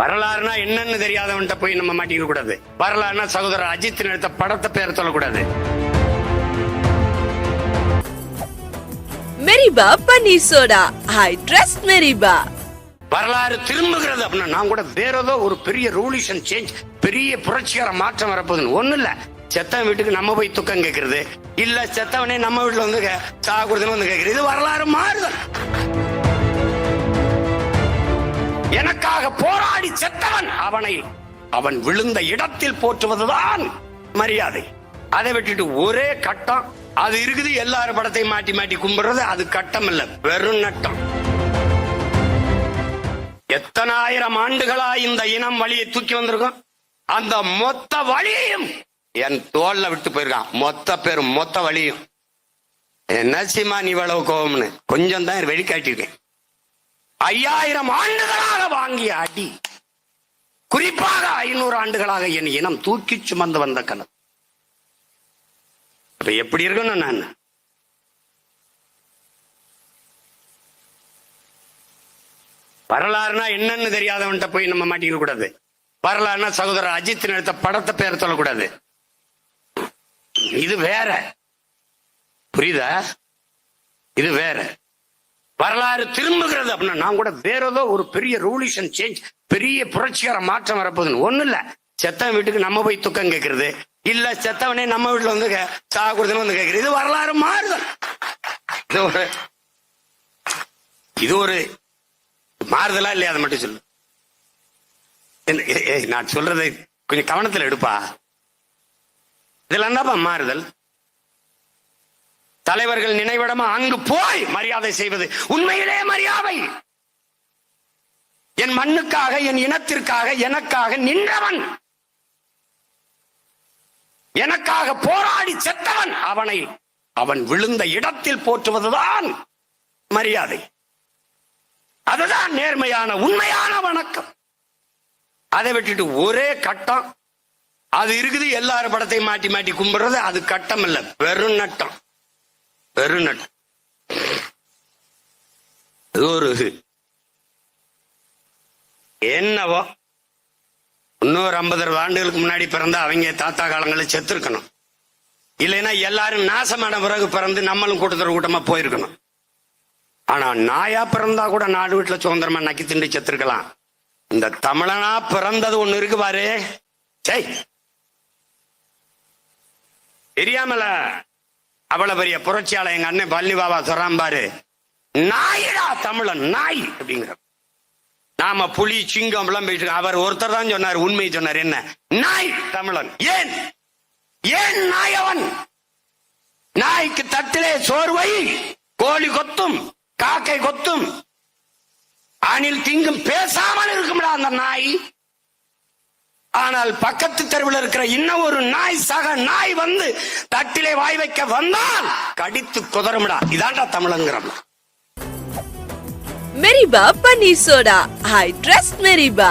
வரலாறுனா என்னன்னு தெரியாதவன்ட்ட போய் நம்ம மாட்டிக்க கூடாது. வரலாறுனா சகோதரர் அஜித் எடுத்த படத்தை பேர் சொல்லக்கூடாது. மெரிபா பன்னீர் சோடா. ஐ ட்ரஸ்ட் மெரிபா. வரலாறு திரும்புகிறது அப்படின்னா நான் கூட வேற ஏதோ ஒரு பெரிய ரூலிஷன் சேஞ்ச் பெரிய புரட்சிகர மாற்றம் வரப்போகுதுன்னு ஒண்ணு இல்ல. செத்தவன் வீட்டுக்கு நம்ம போய் துக்கம் கேட்கறது. இல்ல செத்தவனே நம்ம வீட்டுல வந்து கே- சாக கொடுத்துன்னு வந்து கேட்கறது. இது வரலாறு மாறுதல். போராடி செத்தவன் அவனை அவன் விழுந்த இடத்தில் போற்றுவதுதான் மரியாதை. அதை விட்டுட்டு ஒரே கட்டம். அது இருக்குது எல்லாரும் படத்தையும் மாட்டி மாட்டி கும்பிடுறது அது கட்டம் இல்ல வெறும் நட்டம். எத்தனாயிரம் ஆண்டுகளா இந்த இனம் வழியை தூக்கி வந்திருக்கும்? அந்த மொத்த வழியையும் என் தோல்ல விட்டு போயிருக்கான். மொத்த பேரும் மொத்த வழியும். என்ன சீமா நீ இவ்வளவு கோபம்னு கொஞ்சம் தான் வெளிக்காட்டியிருக்கேன் ஐயாயிரம் ஆண்டுகளாக வாங்கிய அடி. குறிப்பாக ஐநூறு ஆண்டுகளாக என் இனம் தூக்கி சுமந்து வந்த கணக்கு அப்ப எப்படி இருக்கணும் நான் வரலாறுனா என்னன்னு தெரியாதவன்ட்ட போய் நம்ம மாட்டிக்க கூடாது. வரலாறுனா சகோதரர் அஜித் எடுத்த படத்தை பேர் சொல்லக்கூடாது. இது வேற. புரியுதா? இது வேற. வரலாறு திரும்புகிறது அப்படின்னா நான் கூட வேற ஏதோ ஒரு பெரிய ரூலிஷன் சேஞ்ச் பெரிய புரட்சிகர மாற்றம் வரப்போகுதுன்னு ஒண்ணு இல்ல. செத்தவன் வீட்டுக்கு நம்ம போய் துக்கம் கேட்கறது இல்ல செத்தவனே நம்ம வீட்டுல வந்து சாக கொடுத்துன்னு வந்து கேட்கறது இது வரலாறு மாறுதல். இது ஒரு இது ஒரு மாறுதலா இல்லையா? அதை மட்டும் சொல்லு. நான் சொல்றதை கொஞ்சம் கவனத்துல எடுப்பா. இதெல்லாம் தான்ப்பா மாறுதல். தலைவர்கள் நினைவிடமா அங்கு போய் மரியாதை செய்வது. உண்மையிலே மரியாதை. என் மண்ணுக்காக என் இனத்திற்காக எனக்காக நின்றவன். எனக்காக போராடி செத்தவன். அவனை அவன் விழுந்த இடத்தில் போற்றுவதுதான் மரியாதை. அதுதான் நேர்மையான உண்மையான வணக்கம். அதை விட்டுட்டு ஒரே கட்டம். அது இருக்குது எல்லாரும் படத்தையும் மாட்டி மாட்டி கும்பிடுறது அது கட்டம் இல்லை பெருநட்டம் நட்டம் அது ஒரு என்னவோ? இன்னொரு ஐம்பது ஆண்டுகளுக்கு முன்னாடி பிறந்தா அவங்க தாத்தா காலங்களில் செத்துருக்கணும். இல்லைன்னா எல்லாரும் நாசமான பிறகு பிறந்து நம்மளும் கூட்டத்தில் கூட்டமா போயிருக்கணும். ஆனா நாயா பிறந்தா கூட நாடு வீட்டுல சுதந்திரமா நக்கி திண்டு செத்துருக்கலாம். இந்த தமிழனா பிறந்தது ஒண்ணு இருக்கு பாரு. சை தெரியாமல. அவ்வளவு பெரிய புரட்சியாளர் எங்க அண்ணன் பழனி பாபா சொல்றான் பாரு. நாயிடா தமிழன் நாய் அப்படிங்கிற நாம புலி சிங்கம் எல்லாம் போயிட்டு அவர் ஒருத்தர் தான் சொன்னார் உண்மை சொன்னார். என்ன? நாய் தமிழன். ஏன்? ஏன் நாயவன்? நாய்க்கு தட்டிலே சோர்வை கோழி கொத்தும் காக்கை கொத்தும். அணில் திங்கும் பேசாமல் இருக்கும்டா அந்த நாய். ஆனால் பக்கத்து தெருவில் இருக்கிற இன்னும் ஒரு நாய் சக நாய் வந்து தட்டிலே வாய் வைக்க வந்தால் கடித்து குதறும்டா. இதாண்டா தமிழங்கிறோம் மெரிபா பன்னீர் சோடா ஐ ட்ரஸ்ட் மெரிபா